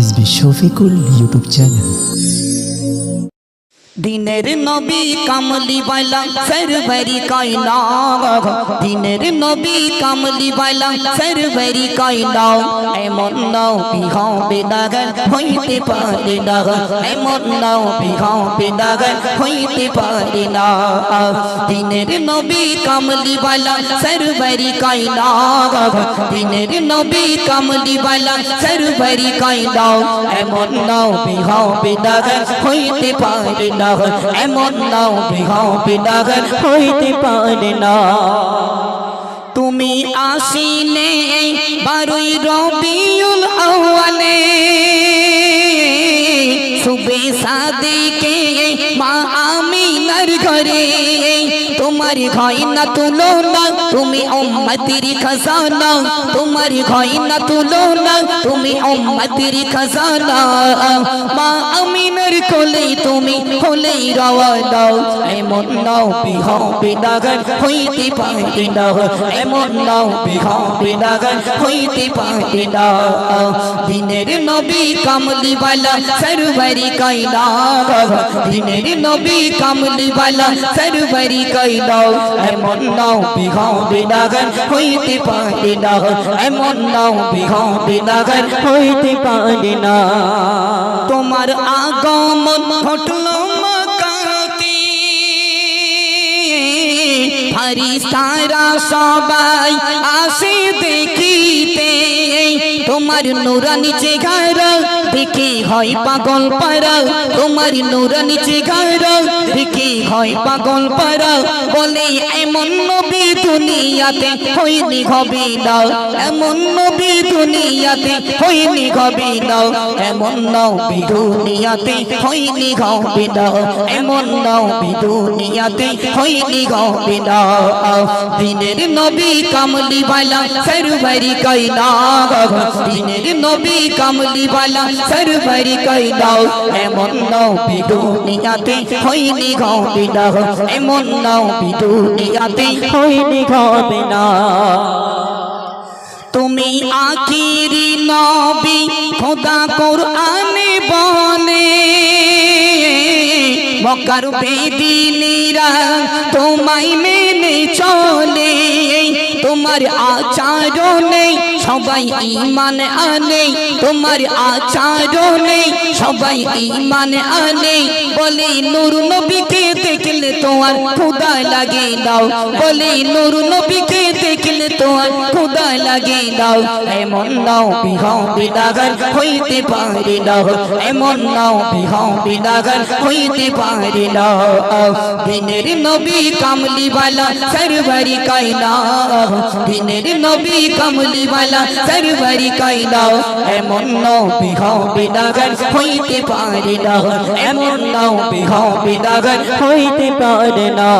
S B Shafiqul YouTube channel. দিনের নবী কামলি বাইলা সরবরি কাইনা দিনের নবী কামলি বাইলা সরবরি কাইনা এমন নাও বিহাও বেদাগর হইতে পারে না এমন নাও বিহাও বেদাগর হইতে পারে না দিনের নবী কামলি বাইলা সরবরি কাইনা দিনের নবী কামলি বাইলা সরবরি কাইনা এমন নাও বিহাও বেদাগর হইতে পারে না এমন নাও বিহাও বেদাগর হইতে পারে না। তুমি আসিনে বারুই রবিউল আউয়ালে, সুবে সাদিকে মা আমিনার ঘরে। তোমার ঘয় না তুলো না, তুমি উম্মতির খাজানা। তোমার ঘয় না তুলো না, তুমি উম্মতির খাজানা। মা আমিনার কোলে তুমি হলে রওয়ানা এমন নাও বিহাও বিদাগর হইতে পারে না। এমন নাও বিহাও বিদাগর হইতে পারে না। দিনের নবী কামলি বালা সরবরি কাইনা দিনের নবী কামলি বালা সরবরি কাইনা এমন নাও বিহাও বিদাগর হইতে পারে না। এমন নাও বিহাও বিদাগর হইতে পারে না। তোমার আগমন ঘটলো মাকাতে। সবাই আসে দেখিতে। তোমার নুরানি চেহার দেখে হয় পাগল পারা তোমার নুরানি চেহার দেখে হয় পাগল পারা বলে, এমন নবী দুনিয়াতে হইনি হবে না। এমন নবী দুনিয়াতে হইনি হবে না। এমন নবী দুনিয়াতে হইনি হবে না। এমন নবী দুনিয়াতে হইনি হবে না। দিনের নবী কামলি বালা সরবরি কইনা দিনের নবী কামলি বালা সরবরি কইনা এমন নবী দুনিয়াতে হইনি হবে না এমন নবী দুনিয়াতে হইনি তুমি আখিরি নবী, খোদা কোরআনে বলে মক্কার বেদিনীরা তোমায় মেনে চলে, তোমার আচরণে সবাই ইমান আনে, তোমার আচরণে সবাই ইমান আনে। বলে, নূর নবীকে দেখলে তোমার খুদা লাগে দাও। বলে, নূর নবীকে দেখলে তোমার খুদা লাগে দাও। এমন নাও বিহাও বিদাগর হইতে পারে না। এমন নাও বিহাও বিদাগর হইতে পারে না। দিনের নবী কামলি বালা সরবরি কাইনা দিনের নবী কামলি বালা সরবরি কাইনা এমন নাও বিহাও বিদাগর হইতে পারে না, এমন নাও বিহাও বিদাগর হইতে পারে না।